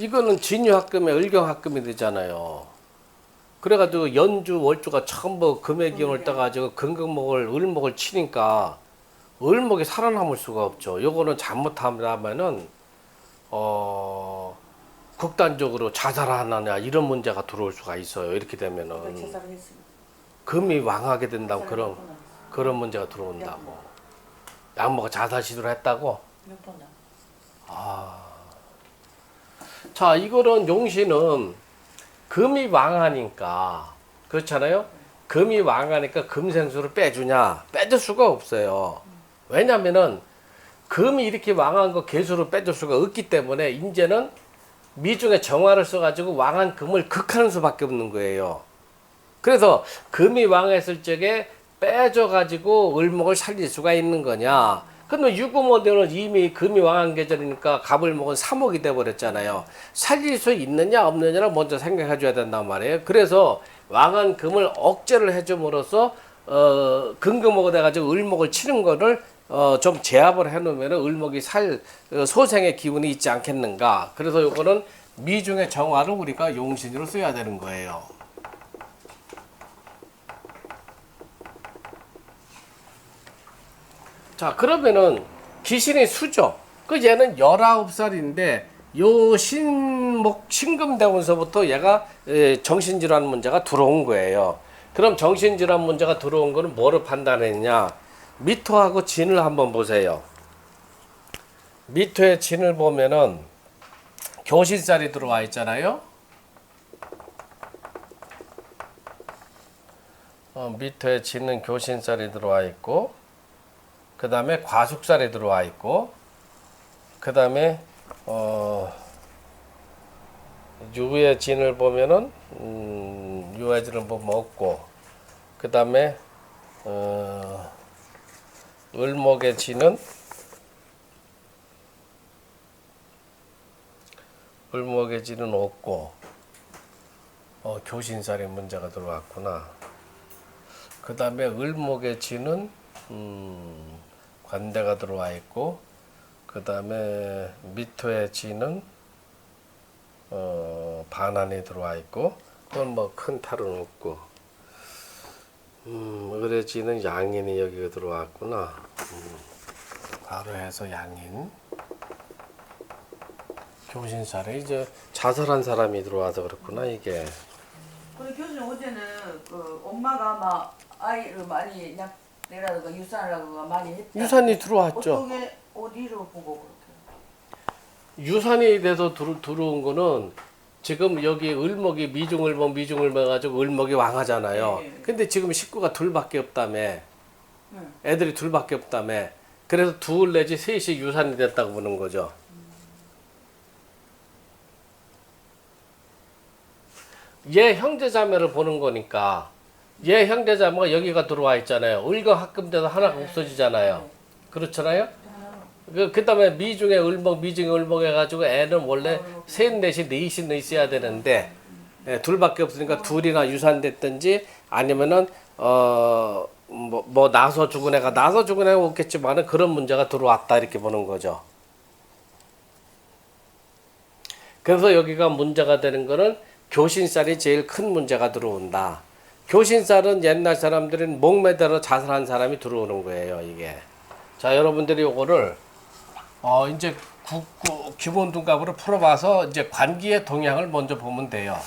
이거는 진유합금에 을경합금이 되잖아요. 그래가지고 연주 월주가 전부 금의 기운을 떠가지고 금금목을 을목을 치니까 을목이 살아남을 수가 없죠. 요거는 잘못하면은 어 극단적으로 자살하느냐 이런 문제가 들어올 수가 있어요. 이렇게 되면은 했습니다. 금이 왕하게 된다고 그런 그런 문제가 들어온다고. 양모가 자살 시도를 했다고. 몇번 나. 자, 이거는 용신은 금이 왕하니까 그렇잖아요. 금이 왕하니까 금생수를 빼주냐? 빼줄 수가 없어요. 왜냐면은 금이 이렇게 왕한 거 개수로 빼줄 수가 없기 때문에 이제는 미중에 정화를 써가지고 왕한 금을 극하는 수밖에 없는 거예요. 그래서 금이 왕했을 적에 빼줘가지고 을목을 살릴 수가 있는 거냐. 근데 유구모델은 이미 금이 왕한 계절이니까 갑을목은 3억이 돼버렸잖아요. 살릴 수 있느냐 없느냐를 먼저 생각해 줘야 된단 말이에요. 그래서 왕한 금을 억제를 해줌으로써 어, 금금목이 돼가지고 을목을 치는 거를 어, 좀 제압을 해놓으면 을목이 살 어, 소생의 기운이 있지 않겠는가. 그래서 요거는 미중의 정화를 우리가 용신으로 써야 되는 거예요. 자, 그러면은 귀신이 수죠. 그 얘는 19살인데 요 신목 신금대원서부터 얘가 에, 정신질환 문제가 들어온 거예요. 그럼 정신질환 문제가 들어온 거는 뭐를 판단했냐? 미토하고 진을 한번 보세요. 미토의 진을 보면은 교신살이 들어와 있잖아요. 어, 미토의 진은 교신살이 들어와 있고 그 다음에 과숙살이 들어와 있고, 그 다음에, 어, 유의 진을 보면은, 음, 유의 진을 보면 없고, 그 다음에, 어, 을목의 진은, 을목의 진은 없고, 어, 교신살의 문제가 들어왔구나. 그 다음에 을목의 진은, 음, 관대가 들어와 있고 그 다음에 미토의 지는 어, 반환이 들어와 있고 그건 뭐 큰 탈은 없고 음, 을의 지는 양인이 여기가 들어왔구나. 음, 바로 해서 양인. 교신살에 이제 자살한 사람이 들어와서 그렇구나 이게. 근데 교수님 어제는 그 엄마가 막 아이를 많이 약 내라든가 유산이라든가 많이 했다. 유산이 들어왔죠 어떻게 어디로 보고 그렇게? 유산이 돼서 들어, 들어온 거는 지금 여기 을목이 미중을목 미중을목 가지고 을목이 왕하잖아요. 네. 근데 지금 식구가 둘밖에 없다며. 네. 애들이 둘밖에 없다며. 그래서 둘 내지 셋이 유산이 됐다고 보는 거죠. 얘 형제 자매를 보는 거니까 얘 형제자매가 여기가 들어와 있잖아요. 을과 합금돼서 하나가 없어지잖아요. 그렇잖아요. 그, 그 다음에 미중에 을목, 미중에 을목 해가지고 애는 원래 셋, 넷이, 넷이 있어야 되는데, 예, 둘밖에 없으니까 둘이나 유산됐든지 아니면은, 어, 뭐, 뭐, 나서 죽은 애가, 나서 죽은 애가 없겠지만은 그런 문제가 들어왔다, 이렇게 보는 거죠. 그래서 여기가 문제가 되는 거는 교신살이 제일 큰 문제가 들어온다. 교신살은 옛날 사람들은 목 매달아 자살한 사람이 들어오는 거예요, 이게. 자, 여러분들이 요거를 어 이제 구, 구, 기본 둔값으로 풀어봐서 이제 관기의 동향을 먼저 보면 돼요.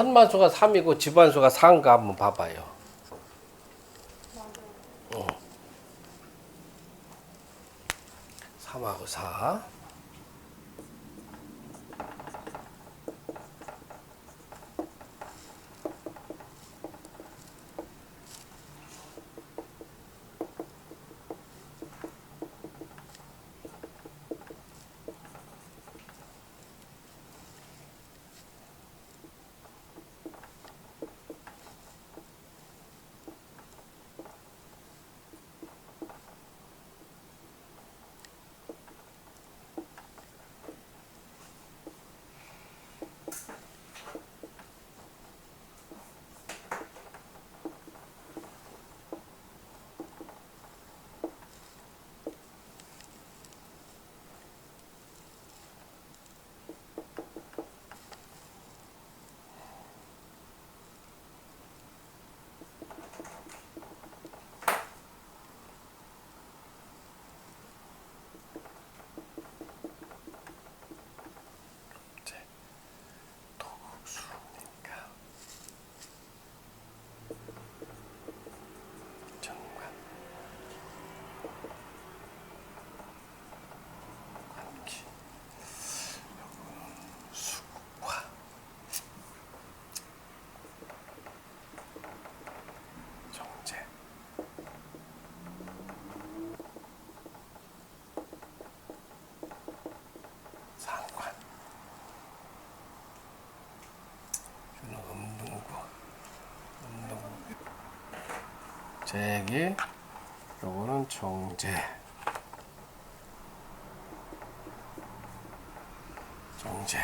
선만수가 3이고 집안수가 4인가 한번 봐봐요. 어. 3하고 4. 도국수니까 정관 안기 요거는 수국화 정제 상관 주는 음등구 음등구 제기 요거는 정제 정제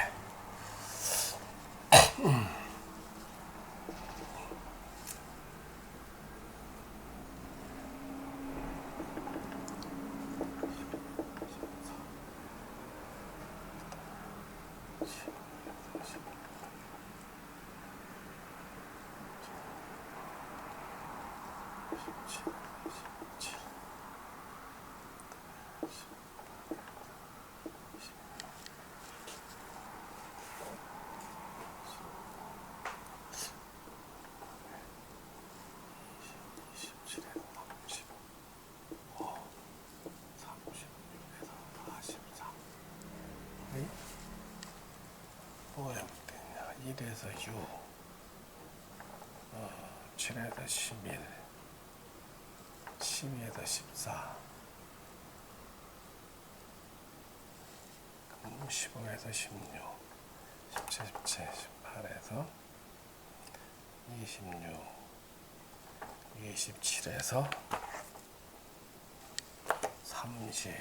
뭐야 되냐 1에서 6 어, 7에서 11 12에서 14 그럼 15에서 16 17, 17, 18에서 26 27에서 30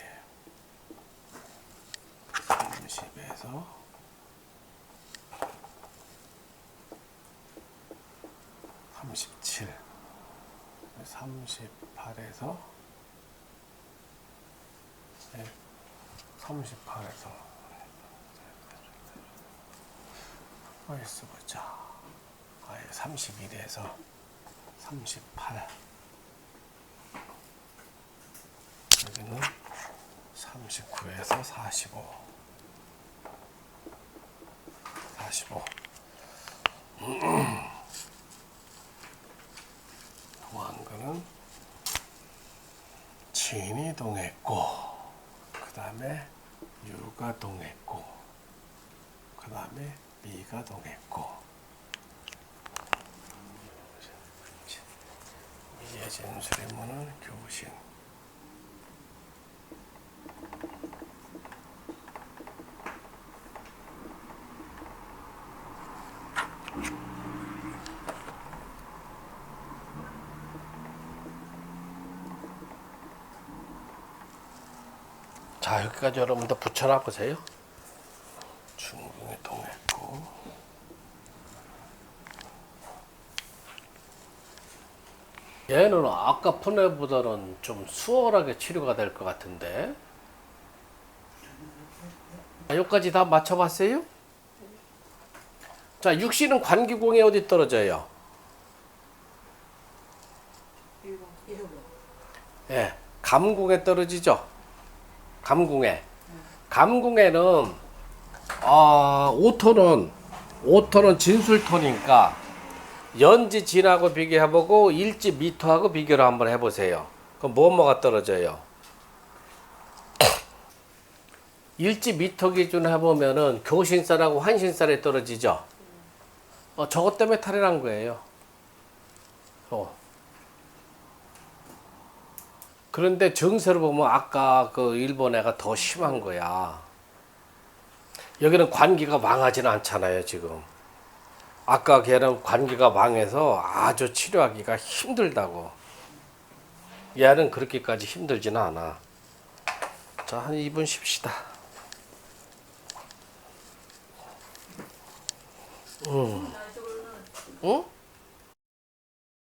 30에서 37 38에서 네, 38에서. 어디서 보자 아예 31에서 38 여기는 39에서 45 45 거는 진이 동했고 그 다음에 유가 동했고 그 다음에 미가 동했고. 미의 진수리문은 교신 자 여기까지 여러분들 붙여놔 보세요. 중궁에 동했고 얘는 아까 푼 애보다는 좀 수월하게 치료가 될 것 같은데 자, 여기까지 다 맞춰봤어요? 자 육신은 관기공에 어디 떨어져요? 예, 감궁에 떨어지죠. 감궁에. 감궁에는 아, 오토는 5톤은 진술톤이니까 연지 진하고 비교해보고 일지 미토하고 비교를 한번 해보세요. 그럼 뭐뭐가 떨어져요? 일지 미토 기준 해보면은 교신살하고 환신살이 떨어지죠. 어, 저것 때문에 탈이 난 거예요. 어. 그런데 정세로 보면 아까 그 일본 애가 더 심한 거야. 여기는 관계가 망하지는 않잖아요, 지금. 아까 걔는 관계가 망해서 아주 치료하기가 힘들다고. 얘는 그렇게까지 힘들지는 않아. 자, 한 2분 쉽시다. 응? 응?